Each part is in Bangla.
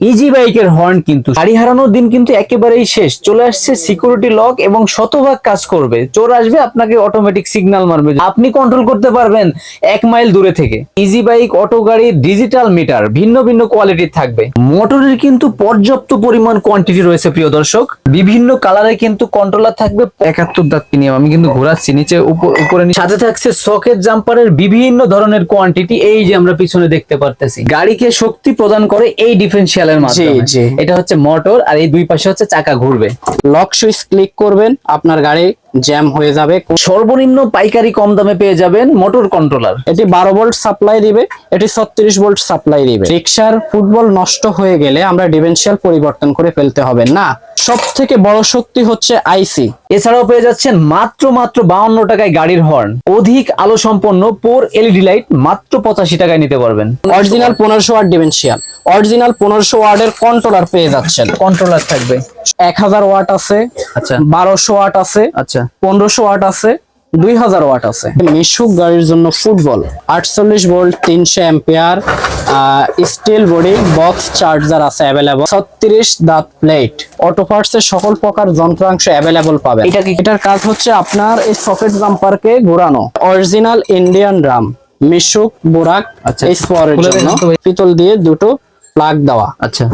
ইজি বাইকের হর্ন কিন্তু গাড়ি হারানোর দিন কিন্তু একেবারেই শেষ। চলে আসছে সিকিউরিটি লক এবং শতভাগ কাজ করবে। চোর আসবে, আপনাকে অটোমেটিক সিগন্যাল মারবে। আপনি কন্ট্রোল করতে পারবেন এক মাইল দূরে থেকে। ইজি বাইক অটো গাড়ির ডিজিটাল মিটার ভিন্ন ভিন্ন কোয়ালিটির থাকবে। মোটরের কিন্তু পর্যাপ্ত পরিমাণ কোয়ান্টিটি রয়েছে, প্রিয় দর্শক। বিভিন্ন কালারে কিন্তু কন্ট্রোলার থাকবে। একাত্তর দাঁত প্রিমিয়াম আমি কিন্তু ঘোরাচ্ছি, নিচে উপ- উপরে সাথে থাকছে সকেট জাম্পারের বিভিন্ন ধরনের কোয়ান্টিটি এই যে আমরা পিছনে দেখতে পারতেছি। গাড়িকে শক্তি প্রদান করে এই ডিফারেন্সিয়ালের মাধ্যমে। জি। এটা হচ্ছে মোটর আর এই দুই পাশে হচ্ছে চাকা ঘুরবে। লক সুইচ ক্লিক করবেন আপনার গাড়ি জ্যাম হয়ে যাবে। সর্বনিম্ন পাইকারি কম দামে পেয়ে যাবেন মোটর কন্ট্রোলার এটি বারো ভোল্ট সাপ্লাই দিবে এটি ছত্রিশ ভোল্ট সাপ্লাই দিবে। রিক্সার ফুটবল নষ্ট হয়ে গেলে আমরা ডিফেন্সিয়াল পরিবর্তন করে ফেলতে হবে না। সব থেকে বড় শক্তি হচ্ছে আইসি এছাড়াও পেয়ে যাচ্ছেন মাত্র মাত্র বাউন্ন টাকায় গাড়ির হর্ন অধিক আলো সম্পন্ন পোর এলইডি লাইট মাত্র পঁচাশি টাকায় নিতে পারবেন। অরিজিনাল পনেরোশো ওয়াট ডিফেন্সিয়াল অরিজিনাল পনেরোশো ওয়ার্ডের কন্ট্রোলার পেয়ে যাচ্ছেন। কন্ট্রোলার থাকবে। এক হাজার ওয়াট আছে আচ্ছা। বারোশো ওয়াট আছে আচ্ছা। পনেরোশো ওয়াট আছে দুই হাজার ওয়াট আছে। মিশুক গাড়ির জন্য ফুটবল আটচল্লিশ ভোল্ট তিনশো ampere steel body box charger আছে অ্যাভেলেবল ছত্রিশ দাঁত প্লেট অটো পার্টস এর সকল প্রকার যন্ত্রাংশ অ্যাভেলেবল পাবেন। এটা? এটার কাজ হচ্ছে আপনার এই সকেট জাম্পারকে ঘোরানো। অরিজিনাল ইন্ডিয়ান ড্রাম মিশুক বোরাক আচ্ছা। পিতল দিয়ে দুটো প্লাগ দেওয়া। আচ্ছা।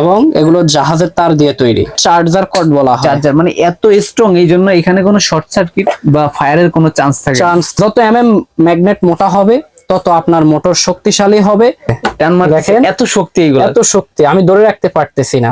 এবং এগুলো জাহাজের তার দিয়ে তৈরি। চার্জার কট বলা হয়। চার্জার মানে এত স্ট্রং এই জন্য এখানে কোনো শর্ট সার্কিট বা ফায়ারের কোনো চান্স থাকে চান্স যত এম এম ম্যাগনেট মোটা হবে তত আপনার মোটর শক্তিশালী হবে। এত শক্তি এগুলো। এত শক্তি আমি ধরে রাখতে পারতেছি না।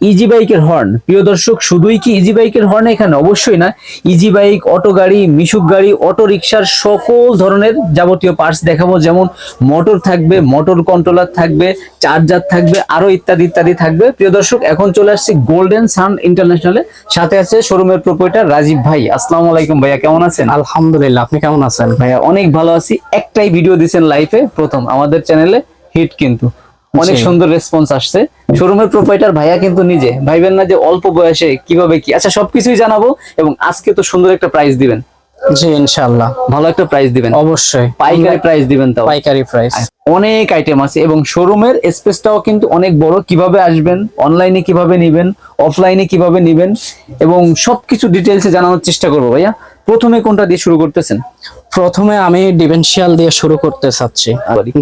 ইজি বাইকের হর্ন প্রিয় দর্শক শুধুই কি ইজি বাইকের হর্ন এখানে? অবশ্যই না। ইজি বাইক অটো গাড়ি মিশুক গাড়ি অটো রিক্সার সকল ধরনের যাবতীয় পার্টস দেখাবো। যেমন মোটর থাকবে মোটর কন্ট্রোলার থাকবে চার্জার থাকবে আরও ইত্যাদি ইত্যাদি থাকবে। প্রিয় দর্শক এখন চলে আসছি গোল্ডেন সান ইন্টারন্যাশনালে সাথে আছে শোরুমের প্রোপাইটার রাজীব ভাই। আসসালামু আলাইকুম ভাইয়া কেমন আছেন? আলহামদুলিল্লাহ আপনি কেমন আছেন? ভাইয়া অনেক ভালো আছি। একটাই ভিডিও দিছেন লাইফে প্রথম আমাদের চ্যানেলে হিট কিন্তু। অনেক সুন্দর রেসপন্স আসছে। শোরুমের প্রোপাইটার ভাইয়া কিন্তু নিজে। ভাইবেন না যে অল্প বয়সে কীভাবে কি। আচ্ছা সবকিছুই জানাব এবং আজকে তো সুন্দর একটা প্রাইস দিবেন। জি ইনশাআল্লাহ। ভালো একটা প্রাইস দিবেন। অবশ্যই। পাইকারি প্রাইস দিবেন তাও। পাইকারি প্রাইস অনেক আইটেম আছে এবং শোরুমের স্পেসটাও কিন্তু অনেক বড়। কীভাবে আসবেন অনলাইনে কীভাবে নিবেন অফলাইনে কীভাবে নিবেন এবং সবকিছু ডিটেলসে জানানোর চেষ্টা করব ভাইয়া। প্রথমে কোনটা দিয়ে শুরু করতেছেন? প্রথমে আমি ডিফেন্সিয়াল দিয়ে শুরু করতে চাচ্ছি।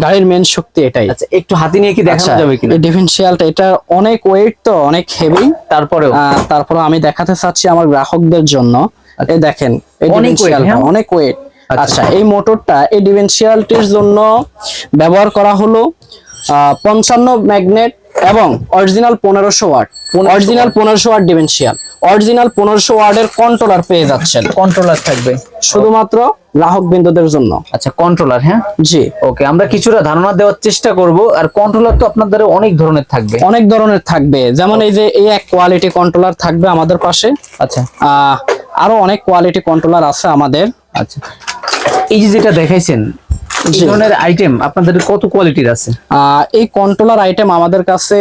গাড়ির মেন শক্তি এটাই। আচ্ছা একটু হাতি নিয়ে কি দেখানো যাবে কিনা? এই ডিফেন্সিয়ালটা এটা অনেক ওয়েট তো অনেক হেভি তারপরেও? তারপরে আমি দেখাতে চাচ্ছি আমার গ্রাহকদের জন্য। এই দেখেন এই অনেক ডিফেন্সিয়ালটা হ্যাঁ? অনেক ওয়েট আচ্ছা। আচ্ছা এই মোটরটা এই ডিফেন্সিয়ালটির জন্য ব্যবহার করা হলো পঞ্চান্ন ম্যাগনেট এবং অরিজিনাল পনেরোশো ওয়াট। অরিজিনাল পনেরোশো ওয়াট ডিফেন্সিয়াল। অরিজিনাল পনেরোশো ওয়ার্ডের কন্ট্রোলার পেয়ে যাচ্ছেন। কন্ট্রোলার থাকবে। শুধুমাত্র গ্রাহক বিন্দুদের জন্য। আচ্ছা কন্ট্রোলার হ্যাঁ? জি। ওকে আমরা কিছুটা ধারণা দেওয়ার চেষ্টা করব আর কন্ট্রোলার তো আপনাদের অনেক ধরনের থাকবে। অনেক ধরনের থাকবে। যেমন এই যে এই এক কোয়ালিটি কন্ট্রোলার থাকবে আমাদের পাশে। আচ্ছা। আরও অনেক কোয়ালিটি কন্ট্রোলার আছে আমাদের। আচ্ছা। এই যে যেটা দেখাইছেন এই ধরনের আইটেম আপনাদের কত কোয়ালিটির আছে? এই কন্ট্রোলার আইটেম আমাদের কাছে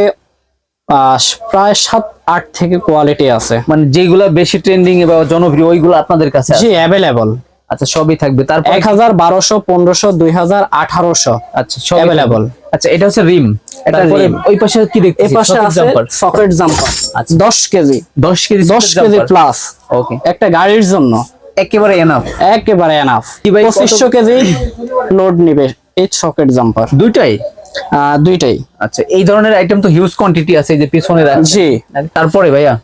প্রায় সাত আট থেকে কোয়ালিটি আছে। মানে যেগুলা বেশি ট্রেন্ডিং বা জনপ্রিয় ওইগুলো আপনাদের কাছে? জি অ্যাভেলেবল আচ্ছা সবই থাকবে। তারপর এক হাজার বারোশো পনেরোশো দুই হাজার আঠারোশো। আচ্ছা available। থাকবে। আচ্ছা এটা হচ্ছে রিম। এটা তারপরে ওই পাশে কি এ দেখতেছি পাশে আছে সকেট জাম্পার আচ্ছা। দশ কেজি। 10 কেজি দশ কেজি প্লাস ওকে একটা গাড়ির জন্য। একেবারে এনাফ একেবারে এনাফ কি ভাই, কত- পঁচিশশো কেজি লোড নিবে এই সকেট জাম্পার দুইটাই? দুইটাই। আচ্ছা এই ধরনের আইটেম তো হিউজ কোয়ান্টিটি আছে এই যে পিছনে রাখছে। জি। তারপরে ভাইয়া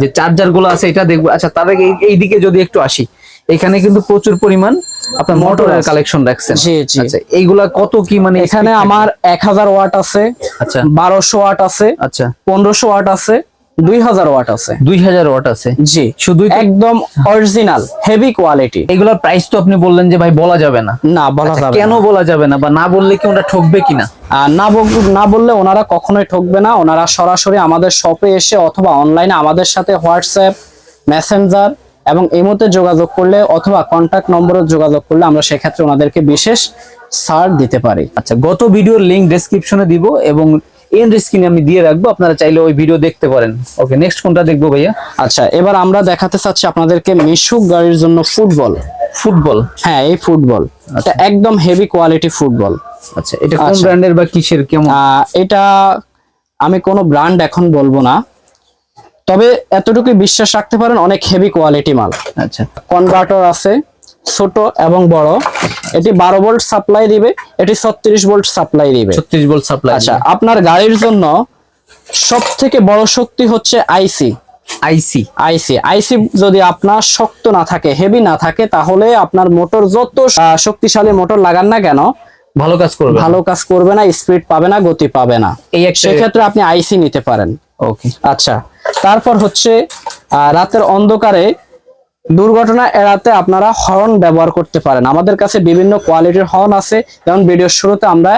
যে চার্জারগুলো আছে এটা দেখব। আচ্ছা তার আগে এই- এইদিকে যদি একটু আসি এখানে কিন্তু প্রচুর পরিমাণ আপনার মোটরের। কালেকশন রাখছেন। জি, জি। আচ্ছা এইগুলা কত কি মানে এখানে আমার এক হাজার ওয়াট আছে আচ্ছা। বারোশো ওয়াট আছে আচ্ছা। পনেরোশো ওয়াট আছে দুই হাজার ওয়াট আছে। দুই হাজার ওয়াট আছে। জি। শুধুই তো- একদম অরিজিনাল হেভি কোয়ালিটি এগুলোর প্রাইস তো আপনি বললেন যে ভাই বলা যাবে না। না বলা আচ্ছা, যাবে কেন বলা যাবে না? বা না বললে কি ওটা ঠকবে কিনা? আর না না বললে ওনারা কখনোই ঠকবে না। ওনারা সরাসরি আমাদের শপে এসে অথবা অনলাইনে আমাদের সাথে হোয়াটসঅ্যাপ মেসেঞ্জার এবং এই মুহূর্তে যোগাযোগ করলে অথবা কন্ট্যাক্ট নম্বরে যোগাযোগ করলে আমরা সেক্ষেত্রে ওনাদেরকে বিশেষ ছাড় দিতে পারি। আচ্ছা গত ভিডিওর লিংক ডেসক্রিপশনে দিব এবং এন্ড স্ক্রিনে আমি দিয়ে রাখব আপনারা চাইলে ওই ভিডিও দেখতে পারেন। ওকে নেক্সট কোনটা দেখব ভাইয়া? আচ্ছা এবার আমরা দেখাতে চাচ্ছি আপনাদেরকে মিশুক গাড়ির জন্য ফুটবল। ফুটবল হ্যাঁ এই ফুটবল। এটা একদম হেভি কোয়ালিটি ফুটবল। আচ্ছা এটা কোন আচ্ছা। ব্র্যান্ডের বা কিসের কেমন? এটা আমি কোনো ব্র্যান্ড এখন বলব না। তবে এতটুকু বিশ্বাস রাখতে পারেন অনেক হেভি কোয়ালিটি মাল। আচ্ছা। কনভার্টার আছে ছোট এবং বড়। এটি বারো ভোল্ট সাপ্লাই দিবে এটি ছত্রিশ ভোল্ট সাপ্লাই দিবে। 36 ভোল্ট সাপ্লাই আচ্ছা আপনার গাড়ির জন্য সব থেকে বড় শক্তি হচ্ছে আইসি আইসি আইসি আইসি যদি আপনার শক্ত না থাকে হেভি না থাকে তাহলে আপনার মোটর যত শক্তিশালী মোটর লাগান না কেন ভালো কাজ করবে ভালো কাজ করবে না স্পিড পাবে না গতি পাবে না। এই সেক্ষেত্রে আপনি আইসি নিতে পারেন। ওকে আচ্ছা তারপর হচ্ছে আহ, রাতের অন্ধকারে দুর্ঘটনা এড়াতে আপনারা হর্ন ব্যবহার করতে পারেন। আমাদের কাছে বিভিন্ন কোয়ালিটির হর্ন আছে। যেমন ভিডিওর শুরুতে আমরা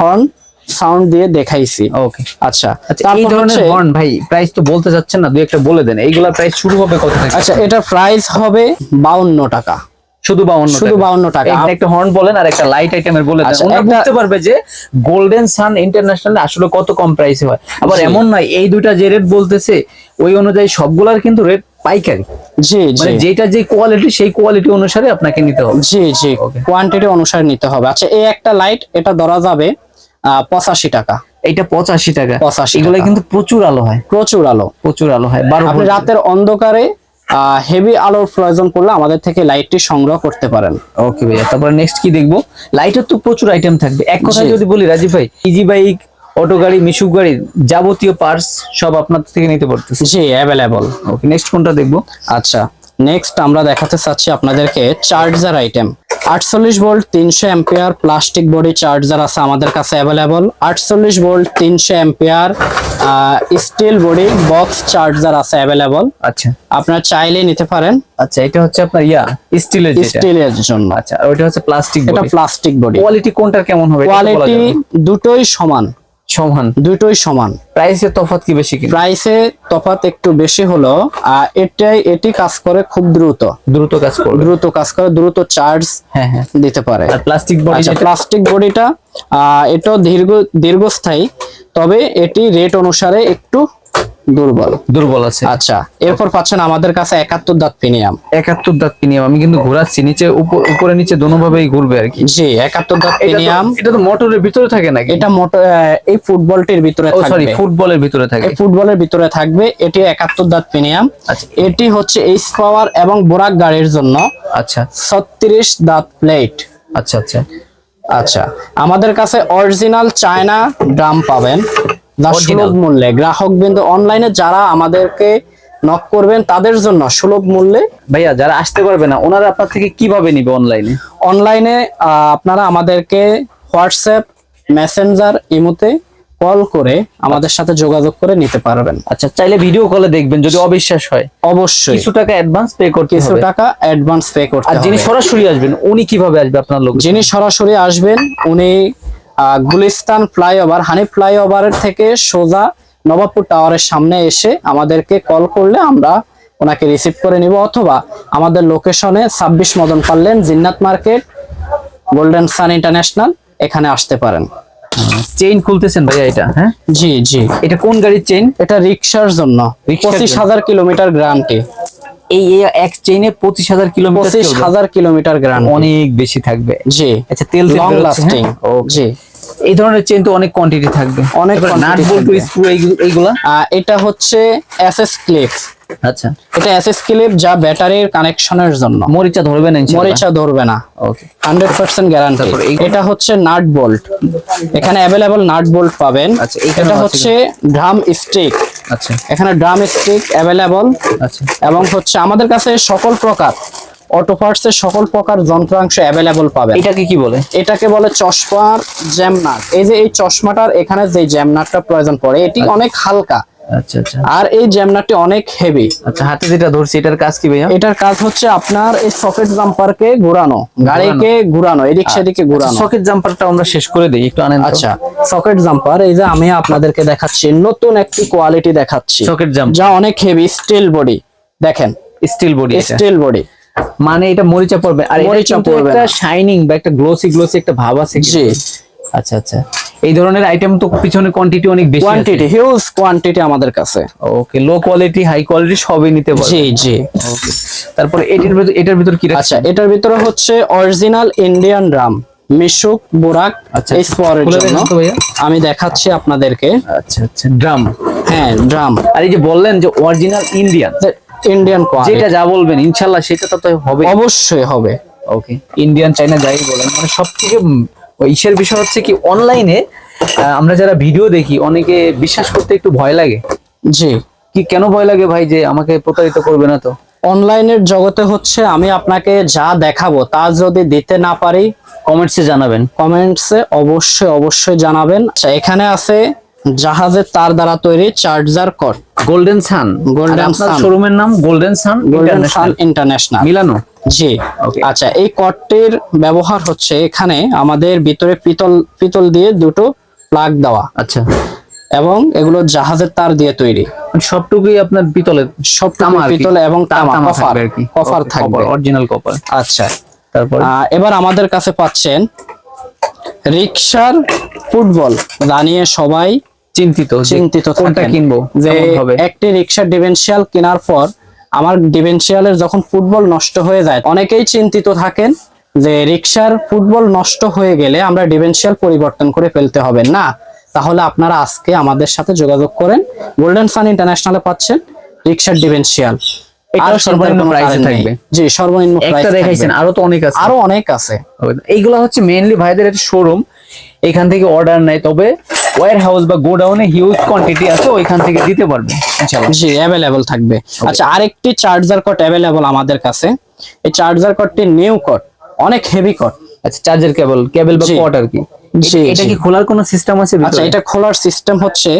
হর্ন সাউন্ড দিয়ে দেখাইছি। ওকে আচ্ছা। আচ্ছা এই ধরনের হর্ন ভাই প্রাইস তো বলতে যাচ্ছেন না দুই একটা বলে দেন। এইগুলা প্রাইস শুরু হবে কত থেকে? আচ্ছা এটার প্রাইস হবে বাউন্ন টাকা। শুধু 52 শুধু টাকা। 52 টাকা। এই একটা হর্ন বলেন আর একটা লাইট আইটেমের বলে দেন। আচ্ছা, ওনারা বুঝতে পারবে যে গোল্ডেন সান ইন্টারন্যাশনাল আসলে কত কম প্রাইসে হয়। আবার এমন নয় এই দুইটা যে রেট বলতেছে ওই অনুযায়ী সবগুলার কিন্তু রেট পাইকারি? জি মানে জি যেটা যে কোয়ালিটি সেই কোয়ালিটি অনুসারে আপনাকে নিতে হবে। জি জি। কোয়ান্টিটি অনুসারে নিতে হবে। আচ্ছা এই একটা লাইট এটা ধরা যাবে পঁচাশি টাকা। এইটা পঁচাশি টাকা। 85 এগুলো কিন্তু প্রচুর আলো হয়। প্রচুর আলো। প্রচুর আলো হয়। আপনি রাতের অন্ধকারে হেভি আলোর প্রয়োজন করলে আমাদের থেকে লাইটটি সংগ্রহ করতে পারেন। ওকে ভাইয়া তারপরে নেক্সট কি দেখব? লাইটের তো প্রচুর আইটেম থাকবে। এক কথায় জি। যদি বলি রাজীব ভাই ইজি বাইক অটো গাড়ি মিশুক গাড়ি যাবতীয় পার্টস সব আপনার থেকে নিতে পারতেছে। জি অ্যাভেলেবল ওকে নেক্সট কোনটা দেখব? আচ্ছা নেক্সট আমরা দেখাতে চাচ্ছি আপনাদেরকে চার্জার আইটেম আটচল্লিশ ভোল্ট তিনশো অ্যাম্পিয়ার প্লাস্টিক বডি চার্জার আছে আমাদের কাছে অ্যাভেলেবল আটচল্লিশ ভোল্ট তিনশো ampere steel body box charger আছে অ্যাভেলেবল আচ্ছা। আপনার চাইলে নিতে পারেন। আচ্ছা এটা হচ্ছে আপনার ইয়া স্টিলের যেটা। স্টিলের জন্য। আচ্ছা ওটা হচ্ছে প্লাস্টিক এটা প্লাস্টিক বডি কোয়ালিটি কোনটার কেমন হবে কোয়ালিটি দুটোই সমান। সমান? দুটোই সমান। প্রাইসে তফাত কি বেশি প্রাইসে তফাত একটু বেশি হলো আর এটাই এটি কাজ করে খুব দ্রুত। দ্রুত কাজ করে দ্রুত কাজ করে দ্রুত চার্জ হ্যাঁ হ্যাঁ। দিতে পারে। আর প্লাস্টিক বডি আচ্ছা প্লাস্টিক বডিটা এটাও দীর্ঘ দীর্ঘস্থায়ী তবে এটি রেট অনুসারে একটু দুর্বল। দুর্বল আছে। আচ্ছা এরপর পাচ্ছেন আমাদের কাছে একাত্তর দাঁত প্রিমিয়াম একাত্তর দাঁত প্রিমিয়াম আমি কিন্তু ঘোরাচ্ছি নিচে উপ- উপরে নিচে দোনো ভাবেই ঘুরবে আর কি। জি একাত্তর দাঁত প্রিমিয়াম এটা তো মোটরের ভিতরে থাকে নাকি? এটা মোটর এই ফুটবলটির ভিতরে ও সরি ফুটবলের ভিতরে থাকে। এই ফুটবলের ভিতরে থাকবে এটি একাত্তর দাঁত প্রিমিয়াম আচ্ছা। এটি হচ্ছে এইচ পাওয়ার এবং বোরাক গাড়ির জন্য আচ্ছা। ছত্রিশ দাঁত প্লেট আচ্ছা আচ্ছা। আচ্ছা আমাদের কাছে অরিজিনাল চায়না ড্রাম পাবেন। যা সুলভ মূল্যে। গ্রাহক বিন্দু অনলাইনে যারা আমাদেরকে নক করবেন তাদের জন্য সুলভ মূল্যে ভাইয়া যারা আসতে পারবে না ওনারা আপনার থেকে কীভাবে নিবে অনলাইনে অনলাইনে আপনারা আমাদেরকে হোয়াটসঅ্যাপ মেসেঞ্জার ইমোতে কল করে আমাদের সাথে যোগাযোগ করে নিতে পারবেন। আচ্ছা চাইলে ভিডিও কলে দেখবেন যদি অবিশ্বাস হয়। অবশ্যই। কিছু টাকা অ্যাডভান্স পে করতে কিছু টাকা অ্যাডভান্স পে করতে আর যিনি সরাসরি আসবেন উনি কীভাবে আসবে আপনার লোক যিনি সরাসরি আসবেন উনি গুলিস্তান ফ্লাইওভার হানি ফ্লাইওভারের থেকে সোজা নবাবপুর টাওয়ারের সামনে এসে আমাদেরকে কল করলে আমরা ওনাকে রিসিভ করে নিব অথবা আমাদের লোকেশনে ছাব্বিশ মদন পারলেন Jinnat market golden sun international এখানে আসতে পারেন। চেইন খুলতেছেন ভাইয়া এটা হ্যাঁ? জি জি। এটা কোন গাড়ির চেইন এটা রিক্সার জন্য রিকশার পঁচিশ জন্য। হাজার কিলোমিটার গ্যারান্টি এই এক চেইনে পঁচিশ হাজার কিলোমিটার পঁচিশ। হাজার কিলোমিটার গ্যারান্টি অনেক বেশি থাকবে। জি। আচ্ছা তেল লং লাস্টিং ও জি। এই ধরনের চেইন তো অনেক কোয়ান্টিটি থাকবে। অনেক নাট বল্টু। স্ক্রু এইগুলা? এটা হচ্ছে এসএস ক্লিপ আচ্ছা। এটা এসএস ক্লিপ যা ব্যাটারির কানেকশনের জন্য। মরিচা ধরবে না মরিচা ধরবে না। ওকে হান্ড্রেড পার্সেন্ট গ্যারান্টি তারপর এই- এটা হচ্ছে নাট বোল্ট এখানে অ্যাভেলেবল নাট বোল্ট পাবেন। আচ্ছা, এটা হচ্ছে ড্রাম স্টিক আচ্ছা। এখানে ড্রাম স্টিক অ্যাভেলেবল আচ্ছা। এবং হচ্ছে আমাদের কাছে সকল প্রকার অটো পার্টসের সকল প্রকার যন্ত্রাংশ অ্যাভেলেবল পাবেন। এটাকে কি বলে? এটাকে বলে চশমার জ্যামনাট। এই যে এই চশমাটার এখানে যে জ্যামনাটটা প্রয়োজন পড়ে এটি অনেক হালকা। আচ্ছা আচ্ছা। আর এই জ্যামনাটটি অনেক হেভি আচ্ছা হাতে যেটা ধরছি এটার কাজ কি ভাইয়া? এটার কাজ হচ্ছে আপনার এই সকেট জাম্পারকে ঘোরানো গাড়িকে ঘোরানো এদিক সেদিকে ঘোরানো। সকেট জাম্পারটা আমরা শেষ করে দিই একটু আনেন আচ্ছা সকেট জাম্পার এই যে আমি আপনাদেরকে দেখাচ্ছি নতুন একটি কোয়ালিটি দেখাচ্ছি। সকেট জাম্প যা অনেক হেভি স্টিল বডি দেখেন। স্টিল বডি স্টিল বডি মানে এটা মরিচা পড়বে আর মরিচা পড়বে একটা শাইনিং বা একটা গ্লোসি গ্লোসি একটা ভাব আছে জি। আচ্ছা আচ্ছা। এই ধরনের আইটেম তো পিছনে কোয়ান্টিটি অনেক বেশি কোয়ান্টিটি হিউজ কোয়ান্টিটি আমাদের কাছে। Okay low quality high quality সবই নিতে পারবে। জি জি। ওকে তারপরে এটার ভিতর এটার ভিতর কি? আচ্ছা এটার ভিতরে হচ্ছে অরিজিনাল ইন্ডিয়ান ড্রাম মিশুক বোরাক আচ্ছা। এই স্পরের জন্য। ভাইয়া। আমি দেখাচ্ছি আপনাদেরকে। আচ্ছা আচ্ছা ড্রাম হ্যাঁ ড্রাম আর এই যে বললেন যে অরিজিনাল ইন্ডিয়ান ইন্ডিয়ান কোয়ালিটি যেটা যা বলবেন ইনশাল্লাহ সেটা তো হবে। অবশ্যই হবে। ওকে ইন্ডিয়ান চাইনা যাই বলেন মানে সব থেকে ইসের বিষয় হচ্ছে কি অনলাইনে আমরা যারা ভিডিও দেখি অনেকে বিশ্বাস করতে একটু ভয় লাগে। জি। কি কেন ভয় লাগে ভাই যে আমাকে প্রতারিত করবে না তো? অনলাইনের জগতে হচ্ছে আমি আপনাকে যা দেখাবো তা যদি দিতে না পারি কমেন্টসে জানাবেন। কমেন্টসে অবশ্যই অবশ্যই জানাবেন। আচ্ছা এখানে আছে জাহাজের তার দ্বারা তৈরি চার্জার কট গোল্ডেন সান। Golden Sun। শোরুমের নাম golden sun golden sun international. মিলানো? জি। আচ্ছা এই কটটির ব্যবহার হচ্ছে এখানে আমাদের ভিতরে পিতল পিতল দিয়ে দুটো প্লাগ দেওয়া। আচ্ছা। এবং এগুলো জাহাজের তার দিয়ে তৈরি। মানে সবটুকুই আপনার পিতলের সব তামা পিতল এবং তামা তামা কপার। থাকবে অরিজিনাল কপার আচ্ছা। তারপর? এবার আমাদের কাছে পাচ্ছেন রিক্সার ফুটবল। জানিয়ে সবাই চিন্তিত চিন্তিত কোনটা কিনবো যে একটি রিক্সার ডিভেন্সিয়াল কেনার পর আমার ডিভেন্সিয়ালের যখন ফুটবল নষ্ট হয়ে যায় অনেকেই চিন্তিত থাকেন যে রিক্সার ফুটবল নষ্ট হয়ে গেলে আমরা ডিভেন্সিয়াল পরিবর্তন করে ফেলতে হবে। না তাহলে আপনারা আজকে আমাদের সাথে যোগাযোগ করেন। গোল্ডেন সান ইন্টারন্যাশনালে পাচ্ছেন রিক্সার সর্বনিম্ন price থাকবে। জি সর্বনিম্ন প্রাইস একটা দেখাইছেন আরও তো অনেক আছে। আরও অনেক আছে। এইগুলো হচ্ছে মেইনলি ভাইদের একটা শোরুম এখান থেকে অর্ডার নেয় তবে ওয়ার হাউস বা গোডাউনে হিউজ কোয়ান্টিটি আছে ওইখান থেকে দিতে পারবে ইনশাআল্লাহ। জি অ্যাভেলেবল থাকবে। আচ্ছা আরেকটি চার্জার কট অ্যাভেলেবল আমাদের কাছে। এই চার্জার কটটি নিউ কট অনেক হেভি কট আচ্ছা চার্জার কেবল কেবল বা। কট আর কি। জি, এটা কি খোলার কোনো সিস্টেম আছে আচ্ছা এটা খোলার সিস্টেম হচ্ছে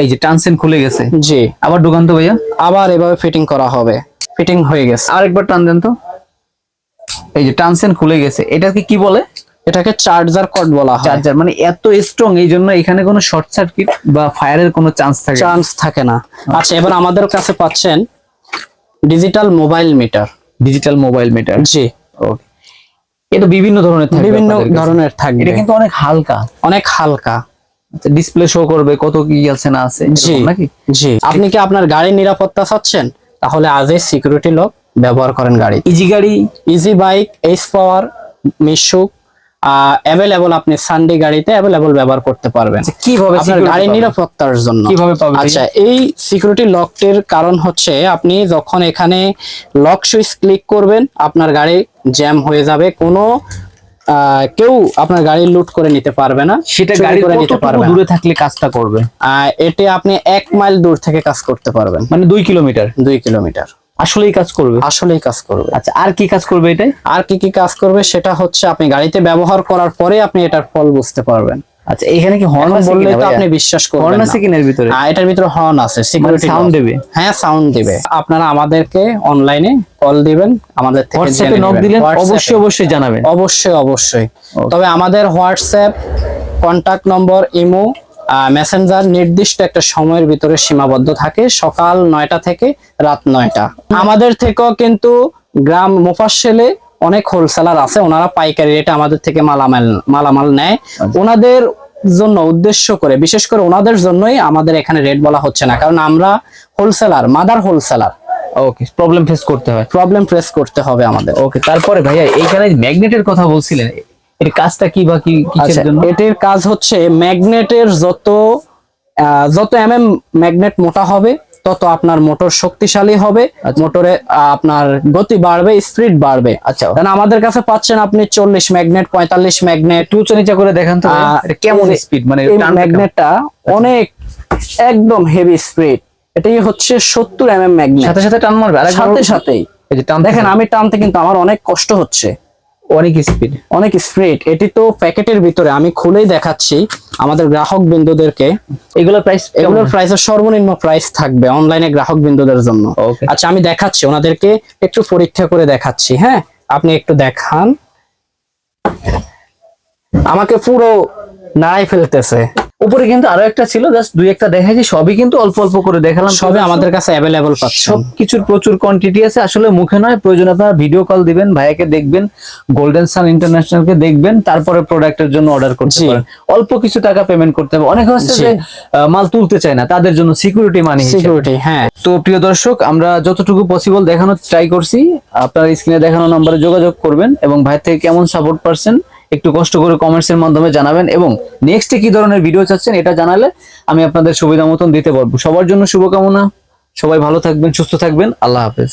এই যে টানসেন খুলে গেছে। জি। আবার ঢুকান তো ভাইয়া। আবার এভাবে ফিটিং করা হবে। ফিটিং হয়ে গেছে। আরেকবার টান দেন তো। এই যে টানসেন খুলে গেছে। এটাকে কি বলে? এটাকে চার্জার কট বলা হয়। চার্জার মানে এত স্ট্রং এই জন্য এখানে কোনো শর্ট সার্কিট বা ফায়ারের কোনো চান্স থাকে চান্স থাকে না। আচ্ছা এবার আমাদের কাছে পাচ্ছেন digital mobile meter digital mobile meter জি। ওকে এটা বিভিন্ন ধরনের থাকবে বিভিন্ন ধরনের থাকবে। এটা কিন্তু অনেক হালকা। অনেক হালকা। ডিসপ্লে শো করবে কত কি আছে না আছে জি নাকি? জি। আপনি কি আপনার গাড়ির নিরাপত্তা চাচ্ছেন? তাহলে আজই সিকিউরিটি লক ব্যবহার করেন গাড়ি। ইজি গাড়ি? Easy bike H power Mishuk available আপনি সানডে গাড়িতে অ্যাভেলেবল ব্যবহার করতে পারবেন। কীভাবে আপনার security গাড়ির নিরাপত্তার জন্য। কীভাবে পাবেন? আচ্ছা এই সিকিউরিটি লকটির কারণ হচ্ছে আপনি যখন এখানে লক সুইচ ক্লিক করবেন আপনার গাড়ি জ্যাম হয়ে যাবে। কোনো কেউ আপনার গাড়ি লুট করে নিতে পারবে না সেটা গাড়ি করে নিতে পারবে। দূরে থাকলে কাজটা করবে? আহ, এতে আপনি এক মাইল দূর থেকে কাজ করতে পারবেন। মানে দুই কিলোমিটার? দুই কিলোমিটার। আসলেই কাজ করবে? আসলেই কাজ করবে। আচ্ছা আর কি কাজ করবে এটাই? আর কি কি কাজ করবে সেটা হচ্ছে আপনি গাড়িতে ব্যবহার করার পরে আপনি এটার ফল বুঝতে পারবেন। আচ্ছা এখানে কি হর্ন বললে তো আপনি বিশ্বাস করবেন হর্ন। আছে কিনার ভিতরে? আহ, এটার ভিতরে হর্ন আছে সিকিউরিটি sound দেবে? হ্যাঁ সাউন্ড দিবে। আপনারা আমাদেরকে অনলাইনে কল দিবেন আমাদের থেকে হোয়াটসঅ্যাপে নক দিলেন অবশ্যই অবশ্যই জানাবেন। অবশ্যই অবশ্যই। তবে আমাদের WhatsApp contact number Imo Messenger নির্দিষ্ট একটা সময়ের ভিতরে সীমাবদ্ধ থাকে সকাল নয়টা থেকে রাত নয়টা। আমাদের থেকেও কিন্তু গ্রাম মোফাসেলে অনেক হোলসেলার আছে ওনারা পাইকারি রেটে আমাদের থেকে মালামাল মালামাল নেয়। ওনাদের জন্য উদ্দেশ্য করে বিশেষ করে ওনাদের জন্যই আমাদের এখানে রেট বলা হচ্ছে না কারণ আমরা wholesaler mother wholesaler okay problem face করতে হয়। প্রবলেম ফেস করতে হবে আমাদের। ওকে তারপরে ভাইয়া এইখানে ম্যাগনেটের কথা বলছিলেন এর কাজটা কি বা কি কিসের আচ্ছা জন্য? এটির কাজ হচ্ছে ম্যাগনেটের যত যত এমএম ম্যাগনেট মোটা হবে তত আপনার মোটর শক্তিশালী হবে মোটরে আহ, আপনার গতি বাড়বে স্পিড বাড়বে। আচ্ছা। কারণ আমাদের কাছে পাচ্ছেন আপনি চল্লিশ ম্যাগনেট পঁয়তাল্লিশ ম্যাগনেট। উঁচু নিচা করে দেখেন তো কেমন স্পিড মানে ম্যাগনেটটা অনেক একদম হেভি স্পিড এটাই হচ্ছে সত্তর এমএম ম্যাগনেট। সাথে সাথে টান মারবে সাথে সাথেই। এই যে টান দেখেন আমি টানতে কিন্তু আমার অনেক কষ্ট হচ্ছে। অনেক স্পিড অনেক স্পিড এটি তো প্যাকেটের ভিতরে আমি খুলেই দেখাচ্ছি আমাদের গ্রাহক বিন্দুদেরকে। এগুলোর প্রাইস এগুলোর প্রাইসের সর্বনিম্ন প্রাইস থাকবে অনলাইনে গ্রাহক বিন্দুদের জন্য. আচ্ছা আমি দেখাচ্ছি ওনাদেরকে একটু পরীক্ষা করে দেখাচ্ছি হ্যাঁ? আপনি একটু দেখান। আমাকে পুরো নাড়াই ফেলতেছে। উপরে কিন্তু আরও একটা ছিল জাস্ট দুই একটা দেখাইছি সবই কিন্তু অল্প অল্প করে দেখালাম। সবই আমাদের কাছে অ্যাভেলেবল পাচ্ছেন। সব কিছুর প্রচুর কোয়ান্টিটি আছে আসলে মুখে নয় প্রয়োজন আপনারা ভিডিও কল দিবেন ভাইয়াকে দেখবেন গোল্ডেন সান ইন্টারন্যাশনালকে দেখবেন তারপরে প্রোডাক্টের জন্য অর্ডার করতে পারেন। অল্প কিছু টাকা পেমেন্ট করতে হবে। অনেক হচ্ছে যে মাল তুলতে চায় না তাদের জন্য সিকিউরিটি মানি সিকিউরিটি হ্যাঁ। তো প্রিয় দর্শক আমরা যতটুকু পসিবল দেখানোর ট্রাই করছি। আপনার স্ক্রিনে দেখানো নম্বরে যোগাযোগ করবেন এবং ভাই থেকে কেমন সাপোর্ট পারছেন একটু কষ্ট করে কমেন্টস এর মাধ্যমে জানাবেন এবং নেক্সটে কি ধরনের ভিডিও চাচ্ছেন এটা জানালে আমি আপনাদের সুবিধা মতন দিতে পারব। সবার জন্য শুভকামনা, সবাই ভালো থাকবেন, সুস্থ থাকবেন, আল্লাহ হাফেজ।